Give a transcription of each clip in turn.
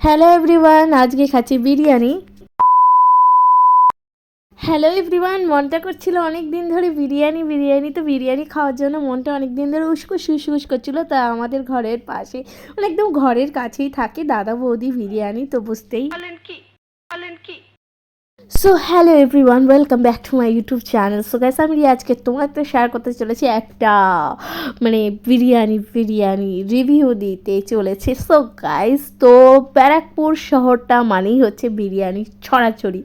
Hello everyone আজকে খাচ্ছি biryani. Hello everyone মনটা করছিল অনেক দিন ধরে বিরিয়ানি বিরিয়ানি তো বিরিয়ানি খাওয়ার জন্য মনটা অনেক দিন ধরে উস্কুস উস্কুস করছিল। তা আমাদের ঘরের পাশে মানে একদম ঘরের কাছেই থাকে দাদা বৌদি বিরিয়ানি, তো বুঝতেই so hello everyone welcome back to my YouTube channel so guys আমি আজকে তোমাদের শেয়ার করতে চলেছি একটা মানে বিরিয়ানি বিরিয়ানি রিভিউ দিতে চলেছে। সো গাইস তো ব্যারাকপুর শহরটা মানেই হচ্ছে বিরিয়ানি ছড়াছড়ি।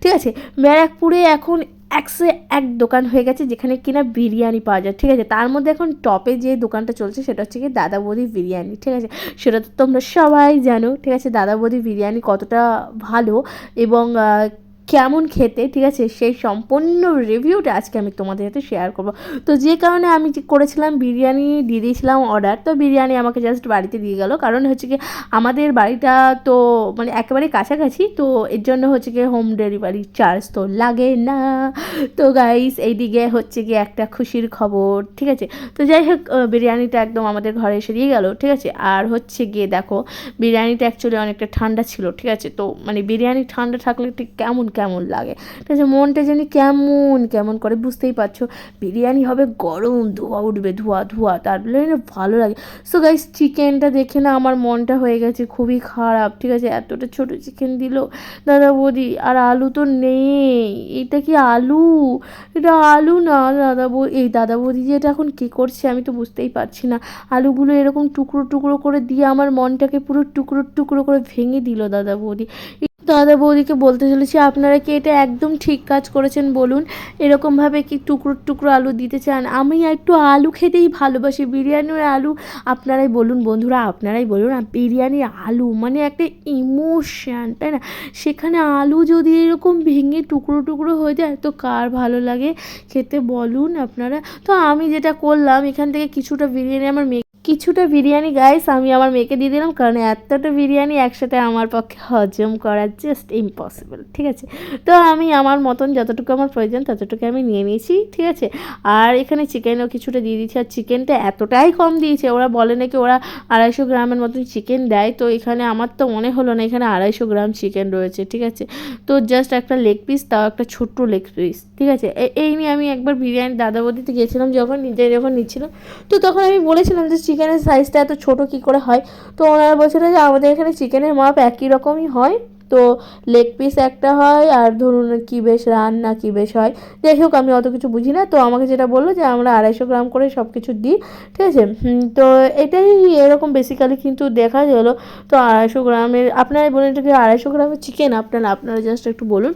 ঠিক আছে? ব্যারাকপুরে এখন একশো এক দোকান হয়ে গেছে যেখানে কিনা বিরিয়ানি পাওয়া যায়। ঠিক আছে? তার মধ্যে এখন টপে যে দোকানটা চলছে সেটা হচ্ছে কি দাদা বৌদি বিরিয়ানি। ঠিক আছে? সেটা তো তোমরা সবাই জানো। ঠিক আছে? দাদা বৌদি বিরিয়ানি কতটা ভালো এবং কেমন খেতে, ঠিক আছে? সেই সম্পূর্ণ রিভিউটা আজকে আমি তোমাদের সাথে শেয়ার করব। তো যে কারণে আমি যে করেছিলাম বিরিয়ানি, দিয়ে দিয়েছিলাম অর্ডার তো বিরিয়ানি আমাকে জাস্ট বাড়িতে দিয়ে গেল। কারণ হচ্ছে কি আমাদের বাড়িটা তো মানে একেবারে কাছাকাছি, তো এর জন্য হচ্ছে কি হোম ডেলিভারি চার্জ তো লাগে না। তো গাইস এইদিকে হচ্ছে কি একটা খুশির খবর, ঠিক আছে? তো যাই হোক বিরিয়ানিটা একদম আমাদের ঘরে এসে দিয়ে গেল, ঠিক আছে? আর হচ্ছে গিয়ে দেখো, বিরিয়ানিটা অ্যাকচুয়ালি অনেকটা ঠান্ডা ছিল, ঠিক আছে? তো মানে বিরিয়ানি ঠান্ডা থাকলে ঠিক কেমন কেমন লাগে? ঠিক আছে, মনটা জানি কেমন কেমন করে বুঝতেই পারছ। বিরিয়ানি হবে গরম, ধোয়া উঠবে, ধোয়া ধোয়া, তারপরে না ভালো লাগে। সো গাইস চিকেনটা দেখে না আমার মনটা হয়ে গেছে খুবই খারাপ, ঠিক আছে? এতটা ছোট চিকেন দিল দাদা বৌদি, আর আলু তো নেই। এটা কি আলু? এটা আলু না দাদা বৌ, এই দাদা বৌদি যে এটা এখন কী করছে আমি তো বুঝতেই পারছি না। আলুগুলো এরকম টুকরো টুকরো করে দিয়ে আমার মনটাকে পুরো টুকরো টুকরো করে ভেঙে দিল দাদা বৌদি। দাদা বৌদিকে বলতে চলেছি, আপনারা কি এটা একদম ঠিক কাজ করেছেন বলুন? এরকমভাবে কি টুকরো টুকরো আলু দিতে চান? আমি একটু আলু খেতেই ভালোবাসি, বিরিয়ানির আলু। আপনারাই বলুন বন্ধুরা, আপনারাই বলুন বিরিয়ানির আলু মানে একটা ইমোশন তাই না? সেখানে আলু যদি এরকম ভেঙে টুকরো টুকরো হয়ে যায়, তো কার ভালো লাগে? খেতে বলুন আপনারা। তো আমি যেটা করলাম, এখান থেকে কিছুটা বিরিয়ানি আমার কিছুটা বিরিয়ানি গাইস আমি আমার মেয়েকে দিয়ে দিলাম, কারণ এতটা বিরিয়ানি একসাথে আমার পক্ষে হজম করা জাস্ট ইম্পসিবল ঠিক আছে? তো আমি আমার মতন যতটুকু আমার প্রয়োজন ততটুকু আমি নিয়ে নিয়েছি, ঠিক আছে? আর এখানে চিকেনও কিছুটা দিয়ে দিয়েছি, আর চিকেনটা এতটাই কম দিয়েছে, ওরা বলে নাকি ওরা আড়াইশো গ্রামের মতন চিকেন দেয়, তো এখানে আমার তো মনে হলো না এখানে আড়াইশো গ্রাম চিকেন রয়েছে, ঠিক আছে? তো জাস্ট একটা লেগ পিস তাও একটা ছোট্ট লেগ পিস ঠিক আছে? এই নিয়ে আমি একবার বিরিয়ানি দাদা বৌদিতে গেছিলাম যখন নিজে যখন নিচ্ছিলাম তো তখন আমি বলেছিলাম যে চিকেনের সাইজটা এত ছোট কী করে হয়? তো ওনারা বলছিলেন যে আমাদের এখানে চিকেনের মাপ একই রকমই হয়। তো লেগ পিস একটা হয় আর ধরুন কী বেশ রান্না কী বেশ হয়। যাই হোক, আমি অত কিছু বুঝি না তো আমাকে যেটা বলল যে আমরা আড়াইশো গ্রাম করে সব কিছু দিই, ঠিক আছে? তো এটাই এরকম বেসিক্যালি কিন্তু দেখা গেলো। তো আড়াইশো গ্রামের আপনারা বলেন এটা কি আড়াইশো গ্রামের চিকেন আপনারা আপনারা জাস্ট একটু বলুন।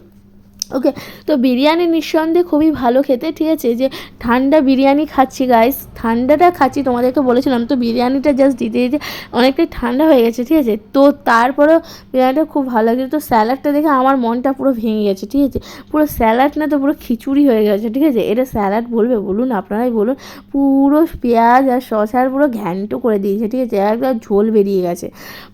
ওকে তো বিরিয়ানি নিঃসন্দেহে খুবই ভালো খেতে, ঠিক আছে? যে ঠান্ডা বিরিয়ানি খাচ্ছি গাইস ঠান্ডাটা খাচ্ছি, তোমাদেরকে বলেছিলাম, তো বিরিয়ানিটা জাস্ট দিতে দিতে অনেকটাই ঠান্ডা হয়ে গেছে, ঠিক আছে? তো তারপরেও বিরিয়ানিটা খুব ভালো লাগছে তো স্যালাডটা দেখে আমার মনটা পুরো ভেঙে গেছে, ঠিক আছে? পুরো স্যালাড না তো পুরো খিচুড়ি হয়ে গেছে, ঠিক আছে? এটা স্যালাড বলবে, বলুন, আপনারাই বলুন। পুরো পেঁয়াজ আর শসার পুরো ঘ্যান্টো করে দিয়েছে, ঠিক আছে? একদম ঝোল বেরিয়ে গেছে।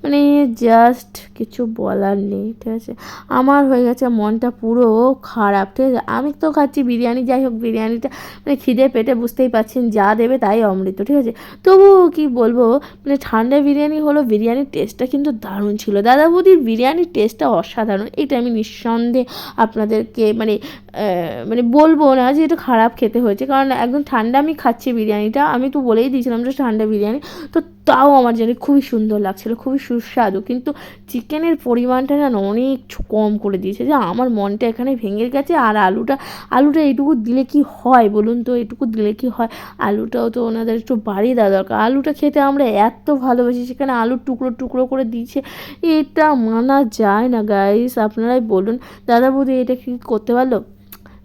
মানে জাস্ট কিছু বলার নেই, ঠিক আছে? আমার হয়ে গেছে মনটা পুরো খারাপ, ঠিক আছে? আমি তো খাচ্ছি বিরিয়ানি, যাই হোক, বিরিয়ানিটা মানে খিদে পেটে বুঝতেই পারছেন, যা দেবে তাই অমৃত, ঠিক আছে? তবু কি বলব মানে ঠান্ডা বিরিয়ানি হলো, বিরিয়ানির টেস্টটা কিন্তু দারুণ ছিল। দাদা বৌদির বিরিয়ানির টেস্টটা অসাধারণ, এটা আমি নিঃসন্দেহে আপনাদেরকে মানে মানে বলব না যে এটা খারাপ খেতে হয়েছে, কারণ একদম ঠান্ডা আমি খাচ্ছি বিরিয়ানিটা, আমি তো বলেই দিয়েছিলাম যে ঠান্ডা বিরিয়ানি, তো তাও আমার জানি খুবই সুন্দর লাগছিল, খুবই সুস্বাদু, কিন্তু চিকেনের পরিমাণটা যেন অনেক কম করে দিয়েছে, যে আমার মনটা এখানে ভেঙে গেছে আর আলুটা আলুটা এটুকু দিলে কি হয় বলুন তো? এটুকু দিলে কি হয়? আলুটাও তো ওনাদের একটু বাড়িয়ে দেওয়া দরকার। আলুটা খেতে আমরা এত ভালোবাসি, সেখানে আলুর টুকরো টুকরো করে দিয়েছে এটা মানা যায় না গাইস আপনারাই বলুন। দাদা বৌদি এটা কি করতে পারল?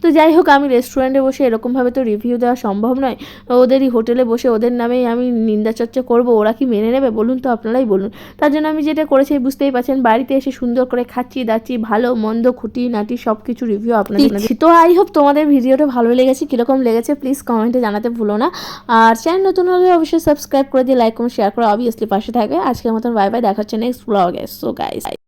তো যাই হোক আমি রেস্টুরেন্টে বসে এরকমভাবে তো রিভিউ দেওয়া সম্ভব নয়। ওদেরই হোটেলে বসে ওদের নামেই আমি নিন্দা চর্চা করব ওরা কি মেনে নেবে বলুন তো আপনারাই বলুন। তার জন্য আমি যেটা করেছি বুঝতেই পারছেন বাড়িতে এসে সুন্দর করে খাচ্ছি দাচ্ছি ভালো মন্দ খুঁটি নাটি সব কিছু রিভিউ আপনাদের। তো আই হোপ তোমাদের ভিডিওটা ভালো লেগেছে কীরকম লেগেছে প্লিজ কমেন্টে জানাতে ভুলো না। আর চ্যানেল নতুন হলে অবশ্যই সাবস্ক্রাইব করে দিয়ে লাইক কমেন্ট শেয়ার করে অবভিয়াসলি পাশে থাকবে। আজকের মতন বাই বাই দেখা হচ্ছে নেক্সট ব্লগে সো গাইস